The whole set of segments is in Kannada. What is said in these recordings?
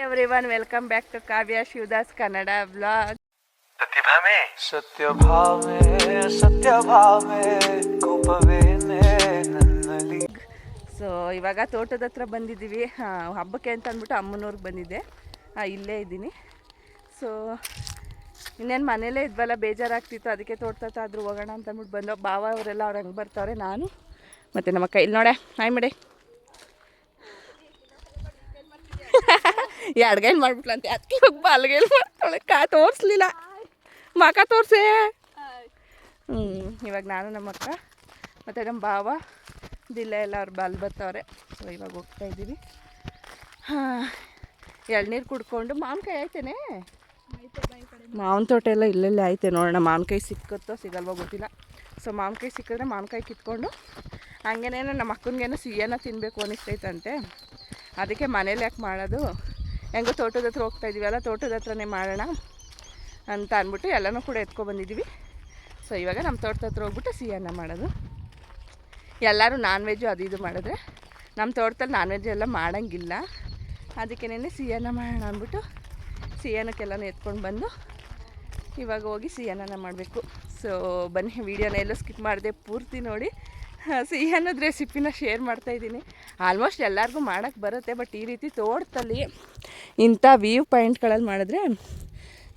Everyone welcome back to Kavya Shivadas Kannada blog Satyabhama. ಸತ್ಯಭಾಮೆ ಸತ್ಯಭಾಮೆ ಕೋಪವೇನೆ ನನ್ನಲ್ಲಿ. ಸೊ ಇವಾಗ ತೋಟದ ಹತ್ರ ಬಂದಿದ್ದೀವಿ. ಹಬ್ಬಕ್ಕೆ ಅಂತ ಅಂದ್ಬಿಟ್ಟು ಅಮ್ಮನವ್ರಿಗೆ ಬಂದಿದ್ದೆ. ಇಲ್ಲೇ ಇದ್ದೀನಿ. ಸೊ ಇನ್ನೇನು ಮನೇಲೇ ಇದ್ವಲ್ಲ ಬೇಜಾರಾಗ್ತಿತ್ತು. ಅದಕ್ಕೆ ತೋಟದ ಆದರೂ ಹೋಗೋಣ ಅಂತ ಅಂದ್ಬಿಟ್ಟು ಬಂದೋ ಭಾವ ಅವರೆಲ್ಲ ಅವ್ರು ಹಂಗೆ ಬರ್ತಾವ್ರೆ ನಾನು. ಮತ್ತು ನಮ್ಮ ಕೈಯಲ್ಲಿ ನೋಡೆ ಹಾಯ್ ಮಾಡಿ. ಎಡ್ಗೈಲ್ ಮಾಡ್ಬಿಟ್ಲಂತೆ ಅದಕ್ಕೆ ಹೋಗಿ ಬಲ್ಗೈಲ್ ಮಾಡ್ತಾಳೆ. ಕಾ ತೋರಿಸ್ಲಿಲ್ಲ. ಮಕ ತೋರಿಸೇ. ಹ್ಞೂ ಇವಾಗ ನಾನು ನಮ್ಮ ಅಕ್ಕ ಮತ್ತು ನಮ್ಮ ಭಾವ, ದಿಲ್ಲ ಎಲ್ಲ ಅವ್ರು ಬಲ್ ಬರ್ತವ್ರೆ ಸೊ ಇವಾಗ ಹೋಗ್ತಾ ಇದ್ದೀವಿ. ಹಾಂ, ಎಳ್ನೀರು ಕುಡ್ಕೊಂಡು ಮಾವಿನಕಾಯಿ ಆಯ್ತೇನೆ? ಮಾವಿನ ತೋಟ ಎಲ್ಲ ಇಲ್ಲೆಲ್ಲ ಆಯ್ತೆ ನೋಡೋಣ. ಮಾವಿನಕಾಯಿ ಸಿಕ್ಕುತ್ತೋ ಸಿಗಲ್ವೋ ಗೊತ್ತಿಲ್ಲ. ಸೊ ಮಾವಿನಕಾಯಿ ಸಿಕ್ಕಿದ್ರೆ ಮಾವಿನಕಾಯಿ ಕಿತ್ಕೊಂಡು ಹಂಗೇನೇನೋ ನಮ್ಮ ಅಕ್ಕನಿಗೇನೋ ಸಿಹಿಯನ್ನು ತಿನ್ನಬೇಕು ಅನ್ನಿಸ್ತೈತಂತೆ. ಅದಕ್ಕೆ ಮನೇಲಿ ಯಾಕೆ ಮಾಡೋದು? ಹೆಂಗೋ ತೋಟದ ಹತ್ರ ಹೋಗ್ತಾ ಇದೀವಲ್ಲ ತೋಟದ ಹತ್ರನೇ ಮಾಡೋಣ ಅಂತ ಅಂದ್ಬಿಟ್ಟು ಎಲ್ಲನೂ ಕೂಡ ಎತ್ಕೊಬಂದಿದ್ದೀವಿ ಸೊ ಇವಾಗ ನಮ್ಮ ತೋಟದ ಹತ್ರ ಹೋಗ್ಬಿಟ್ಟು ಸಿಹಿಯನ್ನ ಮಾಡೋದು. ಎಲ್ಲರೂ ನಾನ್ ವೆಜ್ಜು ಅದು ಇದು ಮಾಡಿದ್ರೆ. ನಮ್ಮ ತೋಟದಲ್ಲಿ ನಾನ್ ವೆಜ್ ಎಲ್ಲ ಮಾಡೋಂಗಿಲ್ಲ. ಅದಕ್ಕೇನೆ ಸಿಹಿಯನ್ನ ಮಾಡೋಣ ಅಂದ್ಬಿಟ್ಟು ಸಿಹಿಯನ್ನಕ್ಕೆಲ್ಲನೂ ಎತ್ಕೊಂಡು ಬಂದು ಇವಾಗ ಹೋಗಿ ಸಿಹಿಯನ್ನ ಮಾಡಬೇಕು. ಸೊ ಬನ್ನಿ ವೀಡಿಯೋನ ಎಲ್ಲೂ ಸ್ಕಿಪ್ ಮಾಡಿದೆ ಪೂರ್ತಿ ನೋಡಿ. ಸಿಹಿ ಅನ್ನೋದು ರೆಸಿಪಿನ ಶೇರ್ ಮಾಡ್ತಾಯಿದ್ದೀನಿ ಆಲ್ಮೋಸ್ಟ್ ಎಲ್ಲರಿಗೂ ಮಾಡೋಕ್ಕೆ ಬರುತ್ತೆ ಬಟ್ ಈ ರೀತಿ ತೋಟದಲ್ಲಿ ಇಂಥ ವ್ಯೂ ಪಾಯಿಂಟ್ಗಳಲ್ಲಿ ಮಾಡಿದ್ರೆ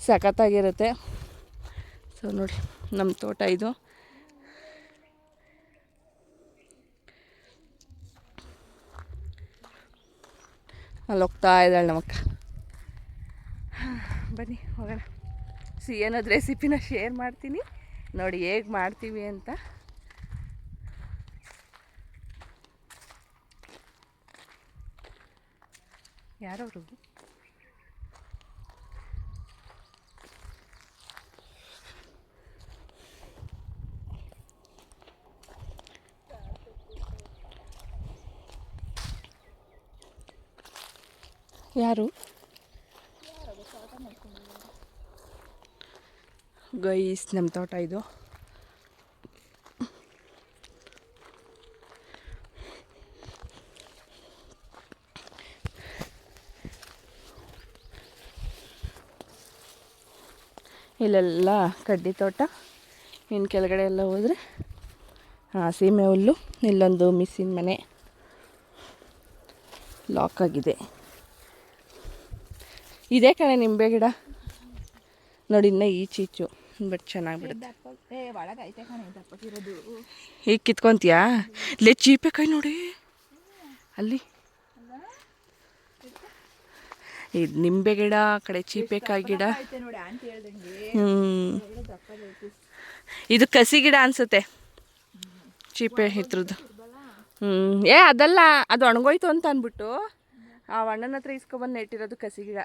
ಸಖತ್ತಾಗಿರುತ್ತೆ. ಸೊ ನೋಡಿ ನಮ್ಮ ತೋಟ ಇದು. ಅಲ್ಲಿ ಹೋಗ್ತಾ ಇದ್ದಾಳೆ ನಮ್ಮಕ್ಕ. ಬನ್ನಿ, ಹೋಗೋಣ. ಸಿ ಅನ್ನೋದು ರೆಸಿಪಿನ ಶೇರ್ ಮಾಡ್ತೀನಿ. ನೋಡಿ, ಹೇಗೆ ಮಾಡ್ತೀವಿ ಅಂತ. ಯಾರವರು? ಯಾರು? ಗೈಸ್ ನಮ್ಮ ತೋಟ ಇದು. ಇಲ್ಲೆಲ್ಲ ಕಡ್ಡಿ ತೋಟ ಇನ್ನು ಕೆಳಗಡೆ ಎಲ್ಲ ಹೋದರೆ ಹಾಂ ಸೀಮೆ ಹುಲ್ಲು ಇಲ್ಲೊಂದು ಮಿಸ್ಸಿನ ಮನೆ ಲಾಕ್ ಆಗಿದೆ. ಇದೇ ಕಣೆ ನಿಂಬೆ ಗಿಡ. ನೋಡಿ ಇನ್ನ ಈಚೀಚು ಬಟ್ ಚೆನ್ನಾಗಿ ಬಿಡುತ್ತೆ. ಈಗ ಕಿತ್ಕೊಂತೀಯಾ? ಲೇ ಚೀಪೆ ಕೈ ನೋಡಿ. ಅಲ್ಲಿ. ಇದು ನಿಂಬೆ ಗಿಡ ಆ ಕಡೆ ಚೀಪೆಕಾಯಿ ಗಿಡ. ಹ್ಞೂ ಇದು ಕಸಿ ಗಿಡ ಅನ್ಸುತ್ತೆ. ಚೀಪೆ ಇತ್ರದ್ದು ಹ್ಞೂ ಏ ಅದಲ್ಲ ಅದು ಒಣಗೋಯ್ತು ಅಂತ ಅಂದ್ಬಿಟ್ಟು ಆ ಅಣ್ಣನ ಹತ್ರ ಇಸ್ಕೊಬಂದು ನೆಟ್ಟಿರೋದು ಕಸಿ ಗಿಡ.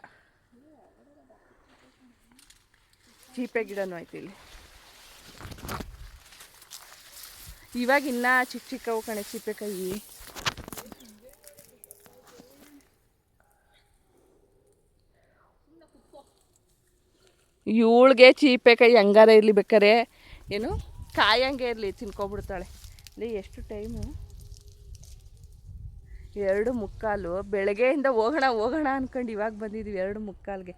ಚೀಪೆ ಗಿಡನೂ ಆಯ್ತು ಇಲ್ಲಿ. ಇವಾಗ ಇನ್ನ ಚಿಕ್ಕ ಚಿಕ್ಕವು ಕಣೆ ಚೀಪೆಕಾಯಿ ಇವಳಿಗೆ ಚೀಪೇಕಾಯಿ ಹೆಂಗಾರ ಇರಲಿ ಬೇಕಾರೆ. ಏನು? ಕಾಯಂಗೆ ಇರಲಿ, ತಿನ್ಕೊಬಿಡ್ತಾಳೆ. ಇಲ್ಲಿ ಎಷ್ಟು ಟೈಮು ಎರಡು ಮುಕ್ಕಾಲು. ಬೆಳಗ್ಗೆಯಿಂದ ಹೋಗೋಣ ಹೋಗೋಣ ಅಂದ್ಕೊಂಡು ಇವಾಗ ಬಂದಿದ್ದೀವಿ ಎರಡು ಮುಕ್ಕಾಲ್ಗೆ.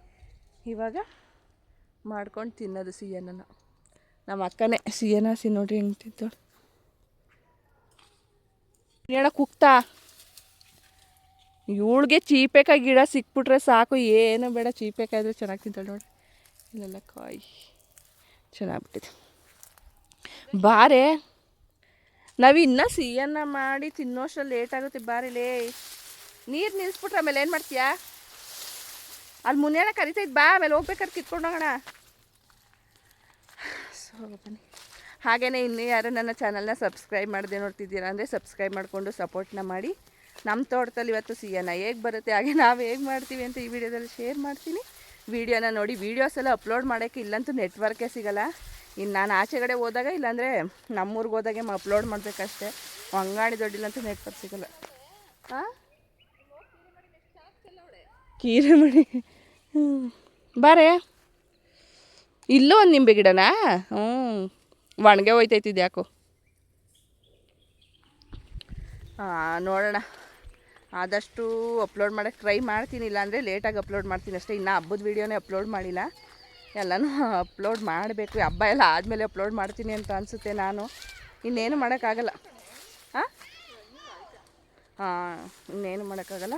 ಇವಾಗ ಮಾಡ್ಕೊಂಡು ತಿನ್ನೋದು ಸಿಹಿಯನ್ನ ನಮ್ಮ ಅಕ್ಕನೇ ಸಿಹಿಯನ್ನ ಸಿ ನೋಡ್ರಿ ಹೆಂಗೆ ತಿಂತಾಳು. ಹೇಳ ಕುಕ್ತಾ? ಇವಳಿಗೆ ಚೀಪೆಕಾಯಿ ಗಿಡ ಸಿಕ್ಬಿಟ್ರೆ ಸಾಕು. ಏನು ಬೇಡ ಚೀಪೆಕಾಯಿ ಇದ್ರೆ ಚೆನ್ನಾಗಿ ತಿಂತಾಳೆ ನೋಡಿ. ಇಲ್ಲೆಲ್ಲ ಕಾಯಿ ಚೆನ್ನಾಗ್ಬಿಟ್ಟಿದೆ ಬಾರೆ ನಾವು ಇನ್ನೂ ಸಿಹಿಯನ್ನು ಮಾಡಿ ತಿನ್ನೋಷ್ಟು ಲೇಟ್ ಆಗುತ್ತೆ ಬಾರಿಲೇ ನೀರು ನಿಲ್ಲಿಸ್ಬಿಟ್ರೆ ಆಮೇಲೆ ಏನು ಮಾಡ್ತೀಯಾ? ಅಲ್ಲಿ ಮುನ್ಯಾನ ಕರಿತೈತೆ, ಬಾ, ಆಮೇಲೆ ಹೋಗ್ಬೇಕಾದ್ರೆ ಕಿತ್ಕೊಂಡು ಹೋಗೋಣ. ಸೊ ಬನ್ನಿ. ಹಾಗೆಯೇ ಇನ್ನೂ ಯಾರು ನನ್ನ ಚಾನಲ್ನ ಸಬ್ಸ್ಕ್ರೈಬ್ ಮಾಡದೆ ನೋಡ್ತಿದ್ದೀರಾ ಅಂದರೆ ಸಬ್ಸ್ಕ್ರೈಬ್ ಮಾಡಿಕೊಂಡು ಸಪೋರ್ಟ್ನ ಮಾಡಿ. ನಮ್ಮ ತೋಟದಲ್ಲಿ ಇವತ್ತು ಸಿಹಿಯನ್ನು ಹೇಗೆ ಬರುತ್ತೆ, ಹಾಗೆ ನಾವು ಹೇಗೆ ಮಾಡ್ತೀವಿ ಅಂತ ಈ ವಿಡಿಯೋದಲ್ಲಿ ಶೇರ್ ಮಾಡ್ತೀನಿ. ವಿಡಿಯೋನ ನೋಡಿ, ವೀಡಿಯೋಸ್ ಎಲ್ಲ ಅಪ್ಲೋಡ್ ಮಾಡೋಕ್ಕೆ ಇಲ್ಲಂತೂ ನೆಟ್ವರ್ಕೇ ಸಿಗಲ್ಲ. ಇನ್ನು ನಾನು ಆಚೆಗಡೆ ಹೋದಾಗ ಇಲ್ಲಾಂದರೆ ನಮ್ಮೂರಿಗೆ ಹೋದಾಗೆ ಅಪ್ಲೋಡ್ ಮಾಡಬೇಕಷ್ಟೇ. ಅಂಗಾಣಿ ದೊಡ್ಡಿಲ್ಲಂತೂ ನೆಟ್ವರ್ಕ್ ಸಿಗಲ್ಲ. ಹಾಂ ಕೀರೆ ಮಾಡಿ ಹ್ಞೂ ಬಾರೆ. ಇಲ್ಲೂ ಒಂದು ನಿಂಬೆ ಗಿಡನಾ? ಹ್ಞೂ ಒಣಗೆ ಹೋಯ್ತೈತಿದ್ಯಾಕೋ? ಹಾಂ ನೋಡೋಣ. ಆದಷ್ಟು ಅಪ್ಲೋಡ್ ಮಾಡೋಕ್ಕೆ ಟ್ರೈ ಮಾಡ್ತೀನಿ, ಇಲ್ಲಾಂದರೆ ಲೇಟಾಗಿ ಅಪ್ಲೋಡ್ ಮಾಡ್ತೀನಿ ಅಷ್ಟೇ. ಇನ್ನೂ ಹಬ್ಬದ ವೀಡಿಯೋನೇ ಅಪ್ಲೋಡ್ ಮಾಡಿಲ್ಲ. ಎಲ್ಲನೂ ಅಪ್ಲೋಡ್ ಮಾಡಬೇಕು. ಹಬ್ಬ ಎಲ್ಲ ಆದಮೇಲೆ ಅಪ್ಲೋಡ್ ಮಾಡ್ತೀನಿ ಅಂತ ಅನಿಸುತ್ತೆ ನಾನು. ಇನ್ನೇನು ಮಾಡೋಕ್ಕಾಗಲ್ಲ. ಹಾಂ ಹಾಂ ಇನ್ನೇನು ಮಾಡೋಕ್ಕಾಗಲ್ಲ.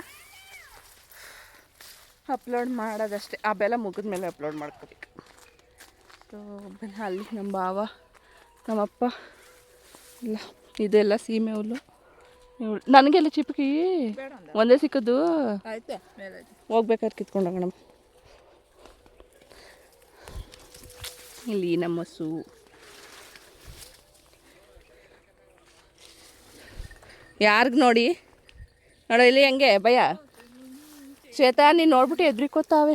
ಅಪ್ಲೋಡ್ ಮಾಡೋದಷ್ಟೇ. ಹಬ್ಬೆಲ್ಲ ಮುಗಿದ ಮೇಲೆ ಅಪ್ಲೋಡ್ ಮಾಡ್ಕೋಬೇಕು. ಸೊ ಅಲ್ಲಿ ನಮ್ಮ ಭಾವ, ನಮ್ಮಪ್ಪ ಇಲ್ಲ ಇದೆಲ್ಲ ಸೀಮೆ ಹುಲ್ಲು. ನನಗೆಲ್ಲ ಚಿಪ್ಕಿ. ಒಂದೇ ಸಿಕ್ಕದ್ದು. ಹೋಗ್ಬೇಕಾದ್ರೆ ಕಿತ್ಕೊಂಡ ಮೇಡಮ್ ಇಲ್ಲಿ ನಮ್ಮ ಹಸು ಯಾರಿಗೆ ನೋಡಿ? ನೋಡೋ ಇಲ್ಲಿ ಹೆಂಗೆ? ಭಯ? ಶ್ವೇತಾ ನೀನು ನೋಡ್ಬಿಟ್ಟು ಎದ್ರಿಕೋತಾವೆ.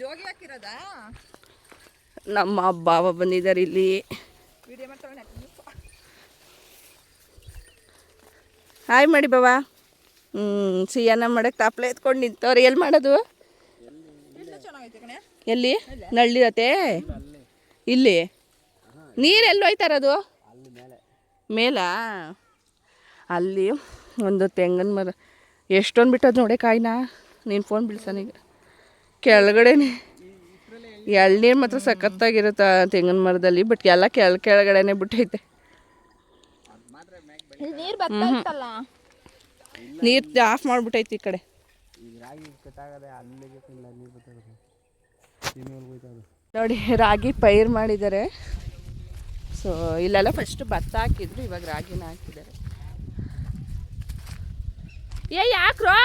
ಜೋಗಿ ಹಾಕಿರೋದಾ? ನಮ್ಮ ಬಾಬಾ ಬಂದಿದ್ದಾರೆ ಇಲ್ಲಿ. ಹಾಯ್ ಮಾಡಿ ಬಾವ ಹ್ಞೂ ಸಿಯನ್ನ ಮಾಡಕ್ಕೆ ತಾಪ್ಲೆ ಎತ್ಕೊಂಡು ನಿಂತವ್ರೆ. ಎಲ್ಲಿ ಮಾಡೋದು? ಎಲ್ಲಿ? ನಳ್ಳಿ ನಳ್ಳಿರತ್ತೆ ಇಲ್ಲಿ? ನೀರು ಎಲ್ಲಿ ಹೋಯ್ತಾರದು ಮೇಲಾ. ಅಲ್ಲಿ ಒಂದು ತೆಂಗಿನ ಮರ. ಎಷ್ಟೊಂದು ಬಿಟ್ಟದ್ ನೋಡೆ ಕಾಯಿನಾ? ನೀನು ಫೋನ್ ಬಿಡ್ಸನೀಗ ಕೆಳಗಡೆನೆ. ಎಳ್ನೀರು ಮಾತ್ರ ಸಖತ್ತಾಗಿರುತ್ತೆ ತೆಂಗಿನ ಮರದಲ್ಲಿ ಬಟ್ ಎಲ್ಲ ಕೆಳ ಕೆಳಗಡೆನೆ ಬಿಟ್ಟೈತೆ. ನೀರು ಆಫ್ ಮಾಡ್ಬಿಟ್ಟೈತಿ ಈ ಕಡೆ. ನೋಡಿ ರಾಗಿ ಪೈರ್ ಮಾಡಿದ್ದಾರೆ. ಸೊ ಇಲ್ಲೆಲ್ಲ ಫಸ್ಟ್ ಭತ್ತ ಹಾಕಿದ್ರು ಇವಾಗ ರಾಗಿನ ಹಾಕಿದ್ದಾರೆ. ಏ ಯಾಕ್ರೋ?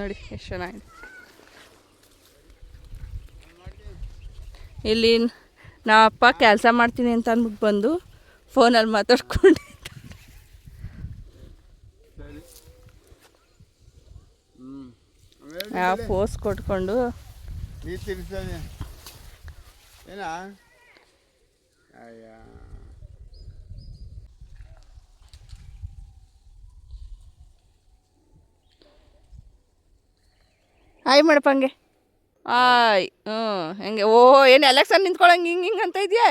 ನೋಡಿ ಎಷ್ಟು ಚೆನ್ನಾಗಿದೆ ಇಲ್ಲಿ ನಮ್ಮ ಅಪ್ಪ ಕೆಲಸ ಮಾಡ್ತೀನಿ ಅಂತ ಅಂದ್ಬಿಟ್ಟು ಬಂದು ಫೋನಲ್ಲಿ ಮಾತಾಡ್ಕೊಂಡು. ಆ ಪೋಸ್ ಕೊಟ್ಕೊಂಡು. ಏನಾ? ಆಯ್ ಮಾಡಪ್ಪ ಹಂಗೆ. ಆಯ್ ಹ್ಞೂ ಹೆಂಗೆ? ಓ, ಏನು ಎಲೆಕ್ಷನ್ ನಿಂತ್ಕೊಳಂಗೆ ಹಿಂಗೆ ಹಿಂಗೆ ಅಂತ ಇದೆಯಾ?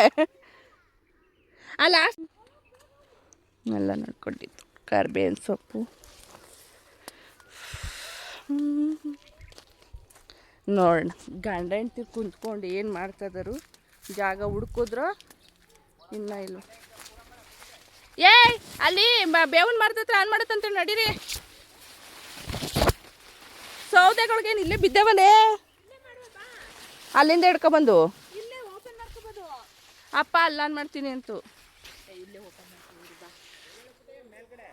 ಅಲ್ಲ ಎಲ್ಲ ನೋಡ್ಕೊಂಡಿತ್ತು. ಕರ್ಬೇವಿನ ಸೊಪ್ಪು. ನೋಡೋಣ. ಗಂಡ ಹೆಂಡ್ತಿ ಕುಂತ್ಕೊಂಡು ಏನು ಮಾಡ್ತಾಯಿದ್ರು? ಜಾಗ ಹುಡ್ಕಿದ್ರ ಇನ್ನ ಇಲ್ವ? ಏಯ್, ಅಲ್ಲಿ ಬೇವನ್ ಮರದ ಹತ್ರ ಆನ್ ಮಾಡತ್ತಂತ, ನಡೀರಿ. ಸೌದೆಗಳ್ಗೇನು ಇಲ್ಲೇ ಬಿದ್ದೇವಲ್ಲೇ ಅಲ್ಲಿಂದ ಹಿಡ್ಕೊಬಂದು ಅಪ್ಪ ಅಲ್ಲ ಆನ್ ಮಾಡ್ತೀನಿ ಅಂತು.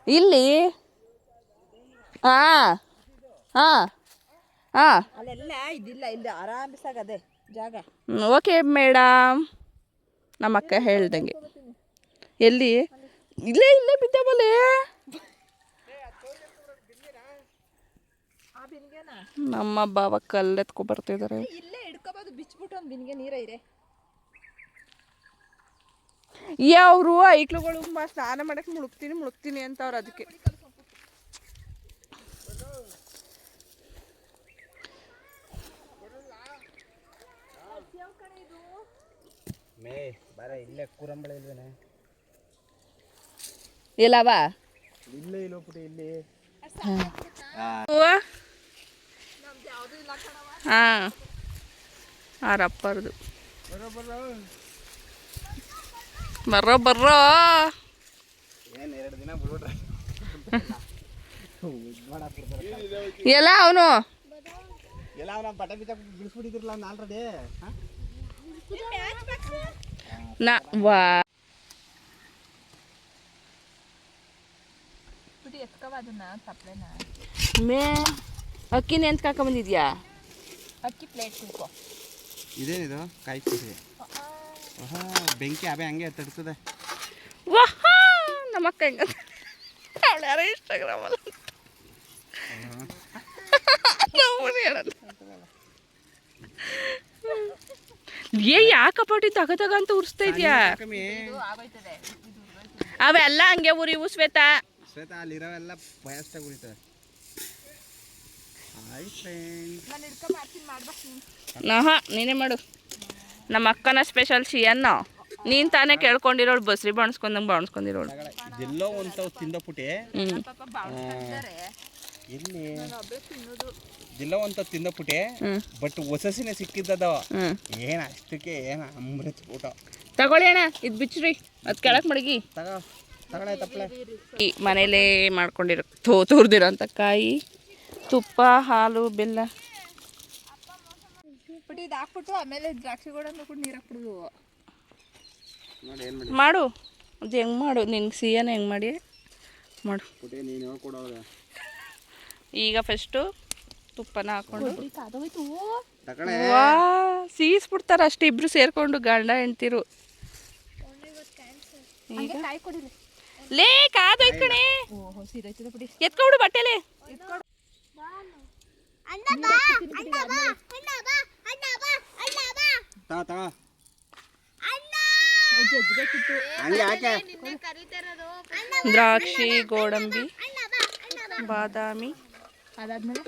ಇಲ್ಲಿ ಹಾಂ ಹಾಂ ಹಾಂ ಅಲ್ಲೆಲ್ಲ ಇದಿಲ್ಲ ಇಲ್ಲಿ ಆರಾಮಿಸಾಗದೆ ಜಾಗ. ಓಕೆ ಮೇಡಮ್ ನಮ್ಮ ಅಕ್ಕ ಹೇಳ್ದಂಗೆ. ಎಲ್ಲಿ? ಇಲ್ಲೇ ಇಲ್ಲೇ ಬಿದ್ದಾವಲ್ಲೇ ಆ ಬಿನ್ಗೆನ? ನಮ್ಮ ಬಾವ ಕಲ್ಲೆತ್ಕೊ ಬರ್ತಿದ್ದಾರೆ ಇಲ್ಲೇ ಹಿಡ್ಕೋಬೋದು ಬಿಚ್ಬಿಟ್ಟು ಒಂದು ಬಿನ್ಗೆ ನೀರ ಇದೆ ಅವರು ಐಕ್ಳುಗಳು ಮಾ ಸ್ನಾನ ಮಾಡಕ್ಕೆ ಮುಳುಗ್ತೀನಿ ಮುಳುಗ್ತೀನಿ ಅಂತ ಅವ್ರು ಅದಕ್ಕೆ ಮೇ ಬರ ಇಲ್ಲೇ ಕೂರಂಬಳೆ ಇಲ್ವೇನೆ? ಇಲ್ಲವ ಇಲ್ಲೇ ಇಲ್ಲ. ಹೋಗ್ಬಿಟ್ಟು ಇಲ್ಲಿ ಹಾಂ. ಆರಪ್ಪರ್ದು ಬರೋ ಬರೋ ಬರ್ರೋ ಬರ್ರೋ. ಏನು ಎರಡು ದಿನ ಬಿಡ್ಬಿಟ್ರೆ ಎಲ್ಲ ಅವನು? ನಾ ವಾ. ಬಿಟ್ಟು ಎತ್ಕವ ಅದನ್ನ ತಪ್ಪಲೆನ ಮೇ ಅಕ್ಕಿನ ಎಂತ ಬಂದಿದ್ಯಾ ಅಕ್ಕಿ ಪ್ಲೇಟ್ ತಿನ್ಕೋ. ಇದೇನಿದು? ಕಾಯಿ ಕುಸಿ ಓಹೋ ಬೆಂಕಿ ಅಬೆ ಹಂಗೆ ತಡ್ತದೆ ವಾಹ ನಮ್ಮ ಅಕ್ಕ ಹೆಂಗ ಅವಳು ಯಾರೋ ಇನ್ಸ್ಟಾಗ್ರಾಮಲ್ಲ ನಮ್ಮನೆ ಹೇಳಲ್ಲ. ಏ ಯಾಕಪ್ಪಟಿ ತಗ ತಗ ಅಂತ ಉರಿಸ್ತಾ ಇದೆಯಾ? ಅವೆಲ್ಲ ಹಂಗೆ ಉರಿ ಶ್ವೇತಾ. ಶ್ವೇತಾ ಅಲ್ಲಿರೋವೆಲ್ಲ ಬಯಸ್ಟಾಗಿ ಉಳಿತವೆ ಹಾಯ್ ಫ್ರೆಂಡ್ ನಾನು ಹಿಡ್ಕೊ ಮಾಡ್ತೀನಿ ಮಾಡ್ಬೇಕು ನೀನು ನಹ ನೀನೇ ಮಾಡು. ನಮ್ಮ ಅಕ್ಕನ ಸ್ಪೆಷಲ್ ಸಿಯನ್ನ ನೀನ್ ತಾನೇ ಕೇಳ್ಕೊಂಡಿರೋಳು ಬಸ್ರಿ ಬಾಣಿಸ್ಕೊಂಡಂಗೆ ಬಾಣಿಸ್ಕೊಂಡಿರೋಳು. ಎಲ್ಲೋ? ಒಂದು ತಿಂದಪುಟಿ ಎಲ್ಲಿ ಎಲ್ಲೋ ಒಂದು ತಿಂದಪುಟಿ ಬಟ್ ಹೊಸಸಿನೇ ಸಿಕ್ಕಿದ್ದದ. ಏನ ಏನು ಅಷ್ಟಕ್ಕೆ ಏನು ಅಮೃತ ಊಟ. ತಗೊಳ್ಳಿ ಅಣ್ಣ ಇದು ಬಿಚ್ಚ್ರಿ. ಅದು ಕೆಳಕ್ಕೆ ಮಡಗಿ. ತಗೋ ಈ ಮನೇಲೇ ಮಾಡ್ಕೊಂಡಿರೋ ತೋ ಅಂತ ಕಾಯಿ. ತುಪ್ಪ ಹಾಲು ಬೆಲ್ಲ. ಬಿಟ್ಟು ಇದು ಹಾಕ್ಬಿಟ್ಟು ಆಮೇಲೆ ದ್ರಾಕ್ಷಿ ಗೋಡನ್ನು ಕೂಡ ನೀರು ಹಾಕ್ಬಿಡುದು. ನೋಡಿ ಏನು ಮಾಡಿ? ಮಾಡು. ಅದು ಹೆಂಗೆ ಮಾಡು? ನಿನ್ಗೆ ಸಿಹಿನ ಹೆಂಗೆ ಮಾಡಿ? ಮಾಡು. ಈಗ ಫಸ್ಟು ತುಪ್ಪನ ಹಾಕೊಂಡು. ವಾ ಸೀಸ್ಬಿಡ್ತಾರ ಅಷ್ಟು ಇಬ್ರು ಸೇರ್ಕೊಂಡು ಗಂಡ ಈಗ? ಕೊಡಿಲ್ಲ ಲೇ ಕಾದು ಕಣೆ. ಎತ್ಕೊಂಡು ಎತ್ಕೊಬಿಡು ಬಟ್ಟೆಲೆ. ದ್ರಾಕ್ಷಿ ಗೋಡಂಬಿ ಬಾದಾಮಿ. ಅದಾದ್ಮೇಲೆ?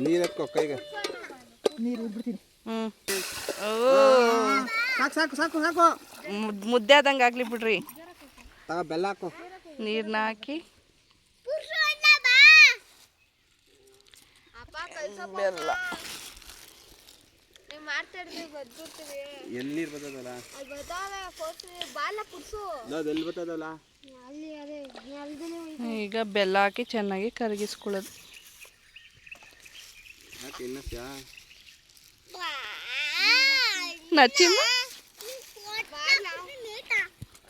ನೀರು ಕೈಗ. ನೀರು ಬಿಡ್ತೀನಿ ಸಾಕು ಸಾಕು ಸಾಕು ಸಾಕು. ಮುದ್- ಮುದ್ದೆ ಆದಂಗೆ ಆಗಲಿ ಬಿಡ್ರಿ. ಬೆಲ್ಲ ಹಾಕು. ನೀರನ್ನ ಹಾಕಿ. ಬೆಲ್ಲ ಎಲ್ಲಿ ಬರ್ತದಲ್ಲ ಅದು ಎಲ್ಲಿ ಬರ್ತದಲ್ಲ ಈಗ ಬೆಲ್ಲ ಹಾಕಿ ಚೆನ್ನಾಗಿ ಕರಗಿಸ್ಕೊಳ್ಳೋದು. ಯಾಕೆ ಇನ್ನಸ್ಯಾ ನಚ್ಚಿಮ್ಮ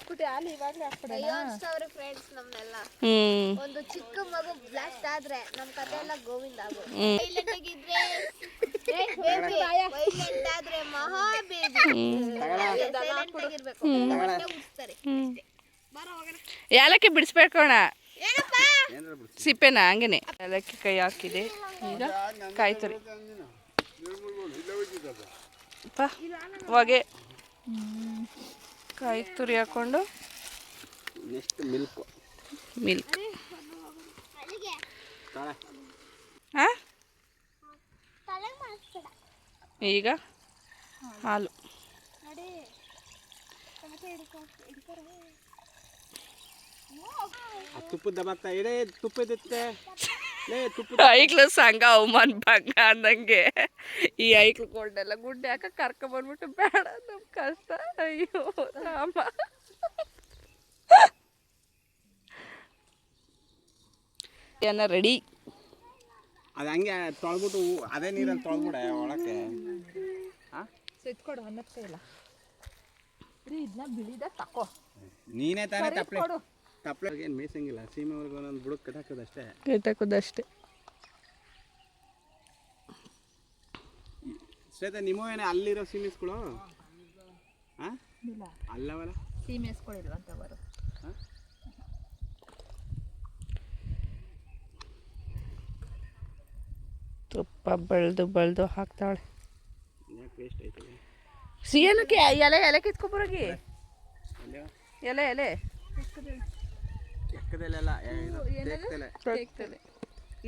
ಬಿಟ್ಟು ಹಾಲು ಇವಾಗಲೇ ಹಾಕ್ಬಿಡೋಣ. ಫ್ರೆಂಡ್ಸ್ ನಮ್ನೆಲ್ಲ. ಹ್ಞೂ ಒಂದು ಚಿಕ್ಕ ಮಗು ಬ್ಲಾಸ್ಟ್ ಆದ್ರೆ ನಮ್ ಕತೆ ಎಲ್ಲ ಗೋವಿಂದ ಆಗುತ್ತೆ ಹ್ಞೂ ವೈಲೆಂಟ್ ಆಗಿದ್ರೆ ವೈಲೆಂಟ್ ಆದ್ರೆ ಮಹಾ ಬೇಬಿ. ಸೈಲೆಂಟ್ ಆಗಿರ್ಬೇಕು. ಹೊಟ್ಟೆ ಉಡ್ಸ್ತಾರೆ. ಹ್ಞೂ ಏಲಕ್ಕಿ ಬಿಡಿಸ್ಬೇಕಣ್ಣ ಏನಾರ ಬಿಡು ಸಿಪ್ಪೆನ? ಹಂಗೇನೆ. ಏಲಕ್ಕಿ ಕೈ ಹಾಕಿದೆ. ಈಗ ಕಾಯಿ ತುರಿ ಪ ಹೊಗೆ. ಕಾಯಿ ತುರಿ ಹಾಕ್ಕೊಂಡು ನೆಕ್ಸ್ಟ್ ಮಿಲ್ಕ್ ಮಿಲ್ಕ್ ಈಗ? ಹಾಲು. ತುಪ್ಪದ ತುಪ್ಪ ಇರುತ್ತೆ ಲೇ ತುಪ್ಪ ಐಕ್ಳು ಸಂಘ ಅವಮಾನ ಭಂಗ ಅಂದಂಗೆ. ಈ ಐಕ್ಳು ಕೊಂಡೆಲ್ಲ ಗುಡ್ಡೆ ಹಾಕ ಕರ್ಕೊಂಬಂದ್ಬಿಟ್ಟು ಬೇಡ ನಮ್ ಕಷ್ಟ. ಅಯ್ಯೋ ರಾಮ. ಏನ ರೆಡಿ ಅದ ಹಂಗೆ ತೊಳ್ಬಿಟ್ಟು ಅದೇ ನೀರಲ್ಲಿ ತೊಳ್ಬಿಡ ಒಳಕ್ಕೆ. ಹಾಂ ಅನ್ನಕ್ಕೆ ಇಲ್ಲ ಇದನ್ನ ಬಿಳಿದ ತಕೋ. ನೀನೇ ತಾನೇ ತಪ್ಪಲೆ ಕೊಡು. ತಪ್ಪಲೆ ಏನು ಮೇಯ್ಸಂಗಿಲ್ಲ ಸೀಮೆವರೆಗೂ ಒಂದೊಂದು ಬುಡಕ್ಕೆ ಕಟ್ಟಾಕೋದಷ್ಟೇ ಕೆಟ್ಟಕೋದಷ್ಟೇ ಶ್ವೇತ ನಿಮ್ಮವೇನೆ ಅಲ್ಲಿರೋ ಸೀಮೆಸ್ಗಳು ಹಾಂ ಇಲ್ಲ. ಅಲ್ಲವಲ್ಲ? ಸೀಮೆ ಎಸ್ಕೊಳಿಲ್ವಂತ ಬರು ತುಪ್ಪ ಬಳ್ದು ಬಳ್ದು ಹಾಕ್ತಾಳೆ. ಸಿಹಿನಕ್ಕೆ ಎಲೆ ಎಲೆ ಕಿತ್ಕೊಬರೋಗಿ ಅಲ್ಲೇ? ಎಲೆ ಎಲೆ? ಎಕ್ಕದಲ್ಲೆಲ್ಲ ಇದು ತೇಗ್ತಲೆ. ತೆಗ್ತದೆ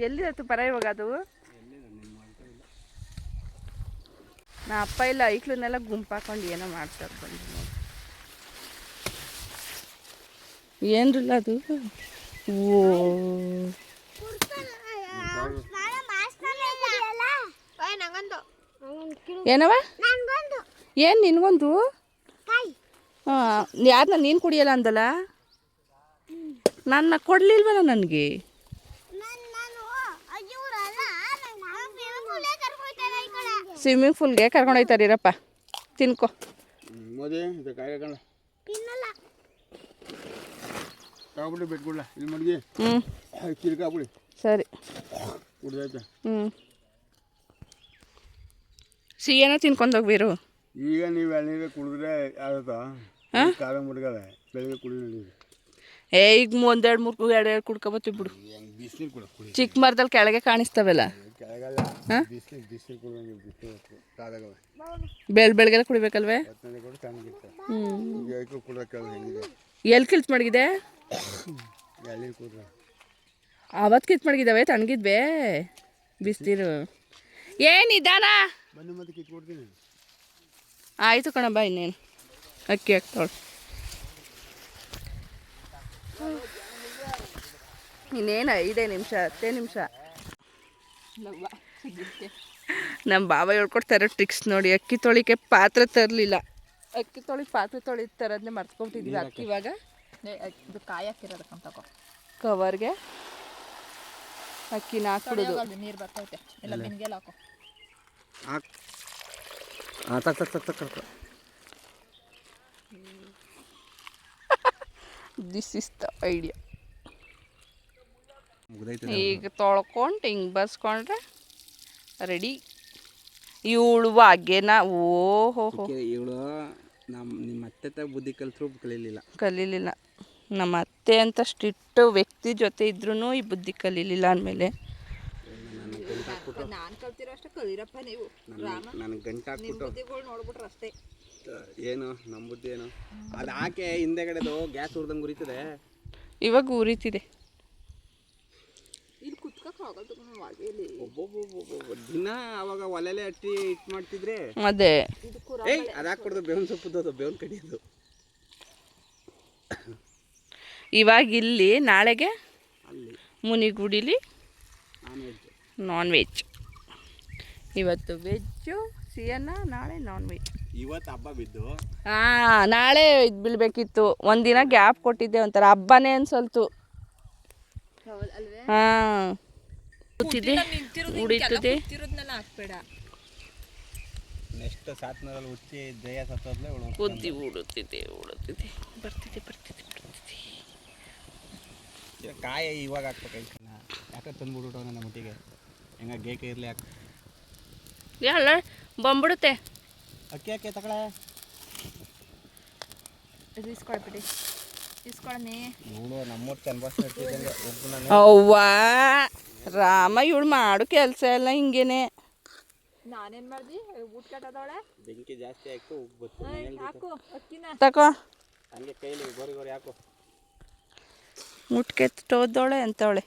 ಎಲ್ಲಿದತ್ತು ಪರ ಇವಾಗ ಅದು? ನಾ ಅಪ್ಪ ಇಲ್ಲ ಐಕ್ಳನ್ನೆಲ್ಲ ಗುಂಪಾಕೊಂಡು ಏನೋ ಮಾಡ್ತಾರೆ ಬಂದು ನೋಡಿ. ಏನ್ರಿಲ್ಲ ಅದು? ಓ. ಏನವ? ಏನ್ ನಿನ್ಗೊಂದು? ಹಾಂ ಯಾರನ್ನ ನೀನು ಕುಡಿಯಲ್ಲ ಅಂದಲ್ಲ? ನನ್ನ ಕೊಡ್ಲಿಲ್ವಲ್ಲ ನನಗೆ? ಸ್ವಿಮ್ಮಿಂಗ್ ಪೂಲ್ಗೆ ಕರ್ಕೊಂಡೋಯ್ತಾರೆ ಇರಪ್ಪ. ತಿನ್ಕೊ. ಹ್ಞೂ ಸರಿ. ಹ್ಞೂ ಸಿಹಿನ ತಿನ್ಕೊಂಡೋಗ್ಬೀರು ಈಗ ನೀವು ಎಳ್ನೀರು ಕುಡಿದ್ರೆ ಆಗುತ್ತಾ ಕಾಲ ಮುಡ್ಗವೆ ಬೆಳಿಗ್ಗೆ ಕುಡಿದ್ರೆ ಏ ಈಗ ಒಂದೆರಡು ಮೂರು ಎರಡು ಎರಡು ಕುಡ್ಕೊಬತ್ತೀವಿ ಬಿಡು. ಚಿಕ್ಕ ಮರದಲ್ಲಿ ಕೆಳಗೆ ಕಾಣಿಸ್ತಾವಲ್ಲ. ಹಾಂ? ಬೆಳ್ ಬೆಳಗ್ಗೆಲ್ಲ ಕುಡಿಬೇಕಲ್ವೇ? ಹ್ಞೂ ಎಲ್ಲಿ ಕಿಲ್ತ್ ಮಡಗಿದೆ ಆವತ್ತು ಕಿತ್ ಮಡಗಿದಾವೆ ತಣ್ಣಗಿದ್ವೆ ಬಿಸ್ತಿರು ಏನು ಕಿತ್ಕೊಡ್ತೀನಿ. ಆಯಿತು ಕಣ ಬಾ ಇನ್ನೇನು. ಅಕ್ಕಿ ಹಾಕ್ತಾಳೆ. ಇನ್ನೇನು? ಐದೇ ನಿಮಿಷ ಹತ್ತೇ ನಿಮಿಷ. ನಮ್ಮ ಬಾಬಾ ಹೇಳ್ಕೊಡ್ತಾರೆ ಟ್ರಿಕ್ಸ್ ನೋಡಿ ಅಕ್ಕಿ ತೊಳಿಕೆ ಪಾತ್ರೆ ತರಲಿಲ್ಲ. ಅಕ್ಕಿ ತೊಳಿ ಪಾತ್ರೆ ತೊಳಿ ತರೋದನ್ನೇ ಮರ್ತ್ಕೊಬಿಟ್ಟಿದ್ವಿ ಅಕ್ಕಿ ಇವಾಗ. ಇದು ಕಾಯಿ ಹಾಕಿರೋದಕ್ಕಂತ ಕವರ್ಗೆ ಅಕ್ಕಿನ ಹಾಕ್ಬಿಡೋದು ನೀರು ಬರ್ತೈತೆ. ಎಲ್ಲ ಹಾಕೋ. ಹಾಕ್ ಹಾಂ ತಕ್ಕ ತಕ್ಕ ತಕ್ ತಕ್ ತಕ್ ದಿಸ್ ಇಸ್ ದ ಐಡಿಯಾ ಈಗ ತೊಳ್ಕೊಂಡು ಹಿಂಗೆ ಬಸ್ಕೊಂಡ್ರೆ ರೆಡಿ ಇವಳು ಹಾಗೇನ ಓಹೋ. ಇವಳು ನಮ್ಮ ನಿಮ್ಮ ಅತ್ತೆ ತ ಬುದ್ಧಿ ಕಲಿತರು ಕಲೀಲಿಲ್ಲ. ಕಲೀಲಿಲ್ಲ. ನಮ್ಮ ಅತ್ತೆ ಅಂತ ಸ್ಟ್ರಿಕ್ಟ್ ವ್ಯಕ್ತಿ ಜೊತೆ ಇದ್ರೂ ಈ ಬುದ್ಧಿ ಕಲೀಲಿಲ್ಲ ಅಂದಮೇಲೆ. ನಾನು ಕಲ್ತಿರೋ ಅಷ್ಟೇ ಕಲಿರಪ್ಪ ನೀವು. ನನಗೆ ಗಂಟೆ ಹಾಕ್ಬಿಟ್ಟು ಬುದ್ಧಿಗಳು ನೋಡ್ಬಿಟ್ರೆ ಅಷ್ಟೇ. ಏನು ನಮ್ಮ ಬುದ್ಧಿ ಏನು ಅದು ಹಾಕೆ ಹಿಂದೆಗಡೆದು ಗ್ಯಾಸ್ ಉರ್ದಂಗೆ ಉರಿತದೆ. ಇವಾಗ ಉರಿತಿದೆ. ಇಲ್ಲಿ ಕುತ್ಕಕ್ಕೆ ಒಬ್ಬೊಬ್ಬೊಬ್ಬೊಬ್ಬ ದಿನ ಅವಾಗ ಒಲೆಲೆ ಹಟ್ಟಿ ಇಟ್ ಮಾಡ್ತಿದ್ರೆ? ಅದೇ. ಏಯ್ ಅದು ಹಾಕ್ಬಿಡ್ದು ಬೇವಿನ ಸೊಪ್ಪು ಬೇವಿನ ಕಡಿಯೋದು. ಇವಾಗ ಇಲ್ಲಿ ನಾಳೆಗೆ? ಅಲ್ಲಿ. ಮುನಿಗುಡಿಲಿ? ನಾನ್ ವೆಜ್ ನಾನ್ ವೆಜ್ ಇವತ್ತು ವೆಜ್ಜು ಸಿಯನ್ನ ನಾಳೆ ನಾನ್ ವೆಜ್ ಇವತ್ತು ಹಬ್ಬ ಬಿದ್ದು? ಹಾ ನಾಳೆ ಇದು ಬೀಳ್ಬೇಕಿತ್ತು ಒಂದಿನ ಗ್ಯಾಪ್ ಕೊಟ್ಟಿದ್ದೆ ಒಂಥರ ಹಬ್ಬನೇ ಅನ್ಸಲ್ತು. ಹಾ. ಉಡಿತದೆ ನೆಕ್ಸ್ಟ್ ಸಾತ್ನೂರಲ್ಲಿ ಹುಚ್ಚಿ ಜಯ ಸತ್ತೋದ್ಲೆ ಕಾಯಿ ಇವಾಗ ಹಾಕ್ಬೇಕಾಯ್ತು ಯಾಕೆ ತಂದ್ಬಿಟ್ಟು ನನ್ನ ಮುಟ್ಟಿಗೆ ಹೆಂಗ ಗೇಕೆ ಇರಲಿ ಹಾಕಿ ಎಲ್ಲ ಬಂದ್ಬಿಡುತ್ತೆ. ಅಕ್ಕಿ ಅಕ್ಕಿ ತಗೊಳೆ ಇದು ಇಸ್ಕೊಳ್ಬಿಡಿ ಇವಳು ಒಬ್ಬ ಅವ್ವ ರಾಮ ಇವಳು ಮಾಡು ಕೆಲಸ ಎಲ್ಲ ಹಿಂಗೇನೆ. ನಾನೇನ್ ಮಾಡ್ದಿ? ಊಟ ಕಟ್ಟದವಳೆ ಬೆಂಕಿ ಜಾಸ್ತಿ ಆಯ್ತು ಉಬ್ಬತ್ತು ಹಾಕು ಅಕ್ಕಿನ. ತಕೋ. ಹಂಗೆ ಕೈಲಿ ಗೋರಿ ಗೋರಿ ಹಾಕು. ಮುಟ್ಕೆ ತೋದವಳೆ ಅಂತವಳೆ.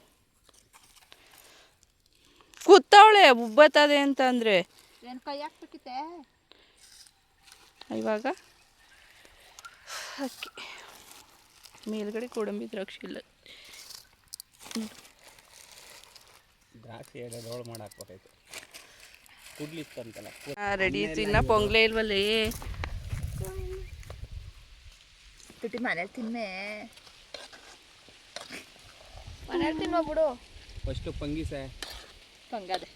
ಕೂತವಳೆ ಉಬ್ಬತ್ತದೆ ಅಂತಂದ್ರೆ. ಏನು ಏನ್ ಕೈ ಹಾಕ್ಬೇಕಿತ್ತೆ? ಇವಾಗ ಅಕ್ಕಿ. ಮೇಲ್ಗಡೆ ಗೋಡಂಬಿ ದ್ರಾಕ್ಷಿ ಇಲ್ಲ. ದ್ರಾಕ್ಷಿ ಎಡೆದೋಳು ಮಾಡಾಕ್ಬೇಕಾಯ್ತು. ಕುಡ್ಲಿತ್ತಂತಲ್ಲ. ರೆಡಿ ಇತ್ತು. ಇನ್ನ ಪೊಂಗ್ಲೆ ಇಲ್ವಲ್ಲೇ ಬಿಟ್ಟು ಮನೇಲಿ ತಿನ್ನೆ ಮನೇಲಿ ತಿನ್ನೋ ಬಿಡು. ಫಸ್ಟು ಪಂಗಿಸೆ. ಪಂಗದೆ.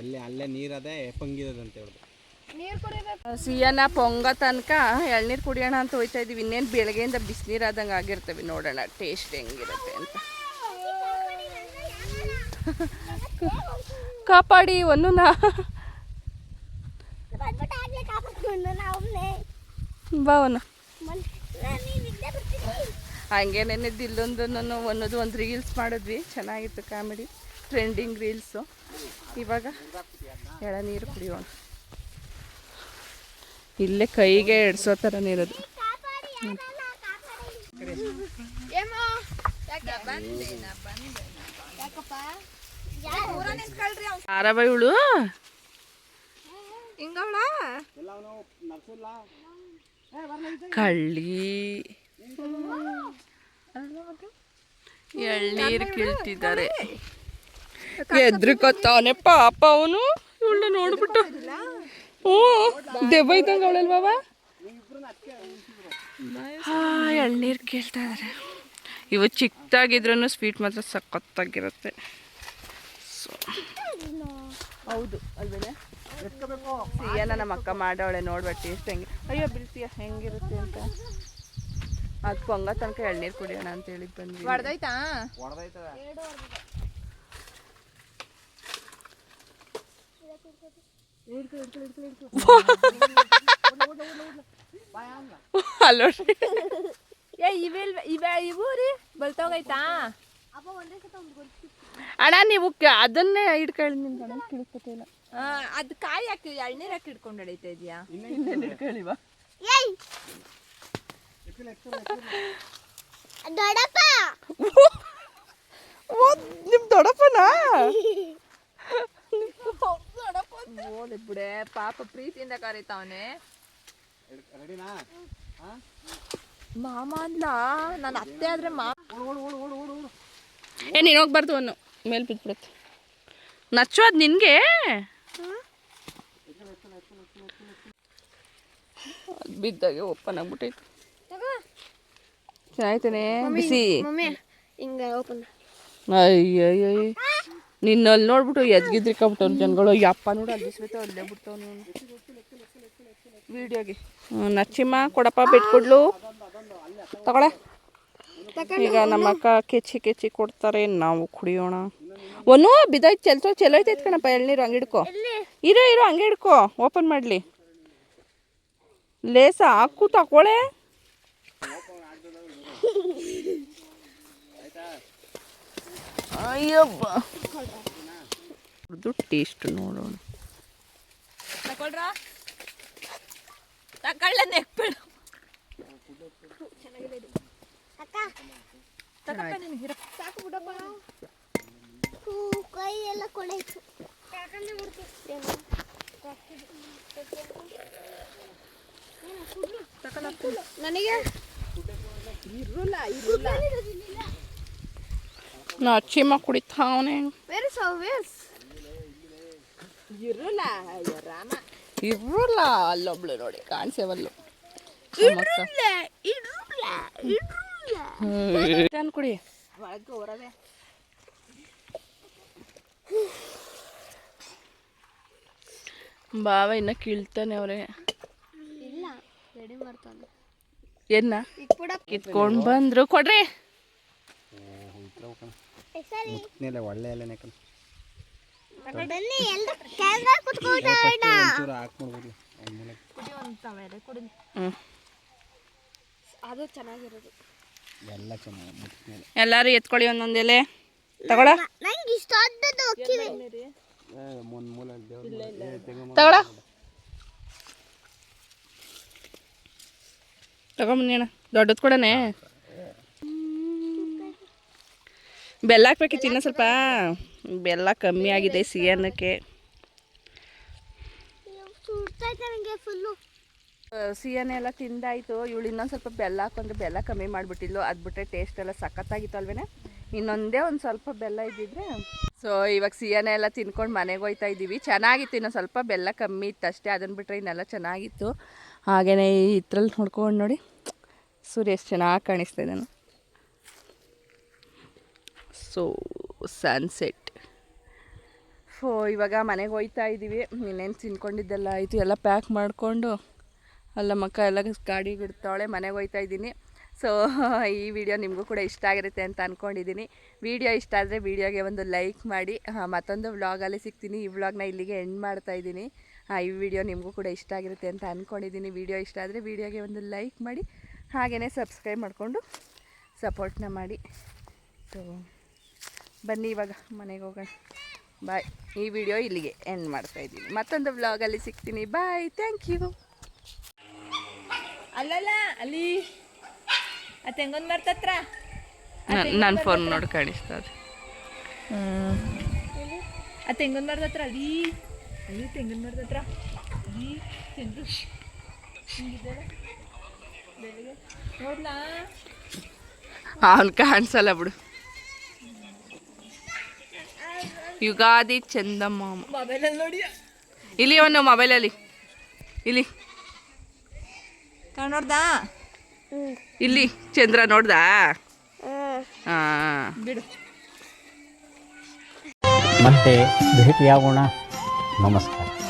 ಎಲ್ಲಿ ಅಲ್ಲೇ ನೀರದೆ ಪಂಗಿದದಂತ ಹೇಳ್ದು. ಸಿಯನ ಪೊಂಗ ತನಕ ಎಳ್ನೀರು ಕುಡಿಯೋಣ ಅಂತ ಹೋಯ್ತಾ ಇದೀವಿ ಇನ್ನೇನು ಬೆಳಗ್ಗೆಯಿಂದ ಬಿಸಿನೀರು ಆದಂಗೆ ಆಗಿರ್ತವೆ. ನೋಡೋಣ ಟೇಸ್ಟ್ ಹೆಂಗಿರುತ್ತೆ ಅಂತ. ಕಾಪಾಡಿ ಒಂದು ನಾ. ಬಾವನ ನಿದ್ದೆ ಬರ್ತೀನಿ. ಹಂಗೆ ನೆನ್ನೆದ್ದು ಇಲ್ಲೊಂದು ಒಂದೊಂದು ಒಂದು ರೀಲ್ಸ್ ಮಾಡಿದ್ವಿ. ಚೆನ್ನಾಗಿತ್ತು ಕಾಮಿಡಿ ಟ್ರೆಂಡಿಂಗ್ ರೀಲ್ಸು ಇವಾಗ ಎಳನೀರು ಕುಡಿಯೋಣ. ಇಲ್ಲೇ ಕೈಗೆ ಎಡ್ಸೋ ಥರನೇ ಇರೋದು. ಹಿಂಗವಳ? ಕಳ್ಳಿ. ಎಳ್ನೀರು ಕೀಳ್ತಿದ್ದಾರೆ. ಎದ್ರಿಕೊತ್ತವನೆ ಪಾಪ ಅವನು. ಇವಳ ನೋಡ್ಬಿಟ್ಟು. ಹ್ಞೂ ದೆವ್ವ ಇದ್ದಂಗೆ ಅವಳಲ್ ಬಾಬಾ ಹಾ ಎಳ್ನೀರು ಕೇಳ್ತಾ ಇದಾರೆ. ಇವು ಚಿಕ್ಕದಾಗಿದ್ರೂ ಸ್ವೀಟ್ ಮಾತ್ರ ಸಖತ್ತಾಗಿರುತ್ತೆ. ಸೊ ಹೌದು ಅಲ್ವೇ ಸಿಯನ ನಮ್ಮ ಅಕ್ಕ ಮಾಡವಳೆ ನೋಡ್ಬೇಡ ಟೇಸ್ಟ್ ಹೆಂಗೆ. ಅಯ್ಯೋ ಬಿಡ್ತೀಯ ಹೆಂಗಿರುತ್ತೆ ಅಂತ. ಅದು ಪೊಂಗ ತನಕ ಎಳ್ನೀರು ಕುಡಿಯೋಣ ಅಂತ ಹೇಳಿ ಬಂದ್ವಿ. ಹೊಡೆದೈತಾ ಅಲ್ಲೋಡ್ರಿ ಏ ಇವಿಲ್ ಇವ ಇವು ರೀ ಬಲ್ತೋಗೈತಾ ಅಣ್ಣ ನೀವು ಕ- ಅದನ್ನೇ ಹಿಡ್ಕೊಳ್ಳಿ ನಿಮ್ಗೆ ಕಿಳಿಸ್ಕೊತಿಲ್ಲ ಅದು ಕಾಯಿ ಹಾಕಿ ಎಳ್ನೀರು ಹಾಕಿ ಹಿಡ್ಕೊಂಡು ಹಿಡಿತಾ ಇದೆಯಾ ದೊಡಪ್ಪ ಏಯ್ ದೊಡ್ಡಪ್ಪ ಓ ಓಲಿ ಬಿಡೆ ಪಾಪ ಪ್ರೀತಿಯಿಂದ ಕರೀತಾವನೆ. ರೆಡಿನಾ? ಮಾಮ ಅಂದ್ಲ ನನ್ನ ಅತ್ತೆ ಆದ್ರೆ ಮಾ ಏ ನೀನು ಹೋಗ್ಬಾರ್ದು ಅವನು ಮೇಲೆ ಬಿದ್ಬಿಡುತ್ತೆ ನಚ್ಚು ಅದು ನಿನಗೆ ಬಿದ್ದಾಗೆ ಓಪನ್ ಆಗ್ಬಿಟ್ಟೈತೆ. ಚೆನ್ನಾಯ್ತಾನೆ ಬಿಸಿ. ಹಿಂಗ ಓಪನ್ ಅಯ್ಯಯ್ಯ ನಿನ್ನ ಅಲ್ಲಿ ನೋಡ್ಬಿಟ್ಟು ಎದ್ಗಿದ್ರಿಕಬಿಟ್ಟವ್ರು ಜನಗಳು. ಯಪ್ಪ ನೋಡು, ಅಲ್ಲಿ ಅಲ್ಲೇ ಬಿಡ್ತಾವ ವಿಡಿಯೋಗೆ. ನಚ್ಚಿಮ್ಮ ಕೊಡಪ್ಪ ಬಿಟ್ಕೊಡ್ಲು ತಗೊಳ ಈಗ ನಮ್ಮ ಅಕ್ಕ ಕೆಚ್ಚಿ ಕೆಚ್ಚಿ ಕೊಡ್ತಾರೆ, ನಾವು ಕುಡಿಯೋಣ. ಒನ್ನು ಬಿದ್ದೈತೆ ಚೆಲ್ತೋ ಚೆಲೋ ಐತೈತೆ ಕಣಪ್ಪ, ಎಳ್ನೀರು ಹಂಗೆ ಹಿಡ್ಕೊ. ಇರೋ ಇರೋ, ಹಂಗೆ ಹಿಡ್ಕೊ, ಓಪನ್ ಮಾಡಲಿ. ಲೇಸ ಹಾಕು ತಗೊಳೆ ಅಯ್ಯಬ್ಬ ಅದು ಟೇಸ್ಟ್ ನೋಡೋಣ. ತಗೊಳ್ರ? ತಗೊಳ್ಳೆ ನೆಕ್ಬೇಡ. ಕೈ ಎಲ್ಲ ಕೊಳಾಯ್ತು ನನಗೆ? ಇರಲ್ಲ. ಇರುಲ್ಲ. ನಾ ಅಚ್ಚಿಮ್ಮ ಕುಡಿತಾವನೆ ಇರುಲ್ಲ ಅಲ್ಲೊಬ್ಳು ನೋಡಿ ಕಾಣಿಸೇವಲ್ಲು ಕುಡಿ ಬಾವ ಇನ್ನ ಕೀಳ್ತಾನೆ ಅವ್ರೆ ಏನ ಕಿತ್ಕೊಂಡ್ ಬಂದ್ರು ಕೊಡ್ರಿ ಮೇಲೆ ಒಳ್ಳೆ ಎಲೆನೆ ಕಣ. ಬನ್ನಿ ಎಲ್ಲ ಕ್ಯಾಮ್ರಾ ಕುತ್ಕೊಂಡ ಒಂಚೂರು ಹಾಕ್ಬಿಡ್ಬೋದು ಆಮೇಲೆ ಕುಡಿ ಒಂದು ತವೇರೆ ಕುಡಿ ಹ್ಮ್. ಅದು ಚೆನ್ನಾಗಿರೋದು. ಎಲ್ಲ ಚೆನ್ನಾಗಿ ಎಲ್ಲಾರು ಎತ್ಕೊಳ್ಳಿ ಒಂದೊಂದು ಎಲೆ. ತಗೊಳ. ನಂಗೆ ಹೋಗ್ತೀವಿ ತಗೊಳ. ತಗೊಂಬಂದಿಣ ದೊಡ್ಡದು ಕೊಡನೆ ಬೆಲ್ಲ ಹಾಕ್ಬೇಕಿತ್ತು ಇನ್ನೂ ಸ್ವಲ್ಪ. ಬೆಲ್ಲ ಕಮ್ಮಿ ಆಗಿದೆ ಸಿಹಿ ಅನ್ನಕ್ಕೆ ಸಿಹಿಯನ್ನೇ ಎಲ್ಲ ತಿಂದಾಯಿತು. ಇವಳು ಇನ್ನೊಂದು ಸ್ವಲ್ಪ ಬೆಲ್ಲ ಹಾಕೊಂಡ್ರೆ ಬೆಲ್ಲ ಕಮ್ಮಿ ಮಾಡಿಬಿಟ್ಟಿದ್ಲು. ಅದು ಬಿಟ್ಟರೆ ಟೇಸ್ಟ್ ಎಲ್ಲ ಸಖತ್ತಾಗಿತ್ತು ಅಲ್ವೇನೆ? ಇನ್ನೊಂದೇ ಒಂದು ಸ್ವಲ್ಪ ಬೆಲ್ಲ ಇದ್ದಿದ್ರೆ. ಸೊ ಇವಾಗ ಸಿಹಿಯನ್ನೇ ಎಲ್ಲ ತಿನ್ಕೊಂಡು ಮನೆಗೆ ಹೋಯ್ತಾ ಇದ್ದೀವಿ. ಚೆನ್ನಾಗಿತ್ತು, ಇನ್ನೊಂದು ಸ್ವಲ್ಪ ಬೆಲ್ಲ ಕಮ್ಮಿ ಇತ್ತು ಅಷ್ಟೇ. ಅದನ್ನು ಬಿಟ್ಟರೆ ಇನ್ನೆಲ್ಲ ಚೆನ್ನಾಗಿತ್ತು. ಹಾಗೆಯೇ ಇದ್ರಲ್ಲಿ ನೋಡ್ಕೊಂಡು ನೋಡಿ. ಸೂರ್ಯ ಎಷ್ಟು ಚೆನ್ನಾಗಿ ಕಾಣಿಸ್ತಾ ಇದ್ದಾನೆ ಸೊ ಸನ್ಸೆಟ್ ಸೊ ಇವಾಗ ಮನೆಗೆ ಹೋಯ್ತಾ ಇದ್ದೀವಿ ಇನ್ನೇನು ತಿನ್ಕೊಂಡಿದ್ದೆಲ್ಲ ಆಯಿತು, ಎಲ್ಲ ಪ್ಯಾಕ್ ಮಾಡಿಕೊಂಡು ಅಲ್ಲ ಮಕ್ಕ, ಎಲ್ಲ ಗಾಡಿ ಇಡ್ತಾಳೆ ಮನೆಗೆ ಹೋಯ್ತಾ ಇದ್ದೀನಿ ಸೊ, ಈ ವಿಡಿಯೋ ನಿಮಗೂ ಕೂಡ ಇಷ್ಟ ಆಗಿರುತ್ತೆ ಅಂತ ಅಂದ್ಕೊಂಡಿದ್ದೀನಿ ವಿಡಿಯೋ ಇಷ್ಟ ಆದರೆ ವಿಡಿಯೋಗೆ ಒಂದು ಲೈಕ್ ಮಾಡಿ. ಮತ್ತೊಂದು ವ್ಲಾಗಲ್ಲಿ ಸಿಗ್ತೀನಿ. ಈ ವ್ಲಾಗ್ನ ಇಲ್ಲಿಗೆ ಎಂಡ್ ಮಾಡ್ತಾ ಇದ್ದೀನಿ ಈ ವಿಡಿಯೋ ನಿಮಗೂ ಕೂಡ ಇಷ್ಟ ಆಗಿರುತ್ತೆ ಅಂತ ಅಂದ್ಕೊಂಡಿದ್ದೀನಿ ವಿಡಿಯೋ ಇಷ್ಟ ಆದರೆ ವಿಡಿಯೋಗೆ ಒಂದು ಲೈಕ್ ಮಾಡಿ. ಹಾಗೆಯೇ ಸಬ್ಸ್ಕ್ರೈಬ್ ಮಾಡಿಕೊಂಡು ಸಪೋರ್ಟ್ನ ಮಾಡಿ. ಸೊ ಬನ್ನಿ ಇವಾಗ ಮನೆಗೆ ಹೋಗೋಣ. ಬಾಯ್ ಈ ವಿಡಿಯೋ ಇಲ್ಲಿಗೆ ಎಂಡ್ ಮಾಡ್ತಾ ಇದ್ದೀನಿ. ಮತ್ತೊಂದು ವ್ಲಾಗಲ್ಲಿ ಸಿಗ್ತೀನಿ. ಬಾಯ್ ಥ್ಯಾಂಕ್ ಯು ಅಲ್ಲಲ್ಲ ಅಲ್ಲಿ ಆ ತೆಂಗೊಂದು ಮರ್ತತ್ರ ನನ್ನ ಫೋನ್ ನೋಡಿ ಕಾಣಿಸ್ತಾ ಅದು ಆ ತೆಂಗಿನ ಮರದ ಹತ್ರ ಅಲ್ಲಿ. ಅಲ್ಲಿ ತೆಂಗಿನ ಮರದ ಹತ್ರ. ಅಲ್ಲಿ ನೋಡ್ಲಾ? ಅವ್ನು ಕಾಣಿಸಲ್ಲ ಬಿಡು. ಯುಗಾದಿ ಚಂದಮ್ಮ. ಇಲ್ಲಿ ಅವನು ಮೊಬೈಲಲ್ಲಿ ಇಲ್ಲಿ. ನೋಡ್ದ ಇಲ್ಲಿ ಚಂದ್ರ ನೋಡ್ದಾ? ಹಾಂ. ಬಿಡು. ಮತ್ತೆ ಭೇಟಿಯಾಗೋಣ. ನಮಸ್ಕಾರ.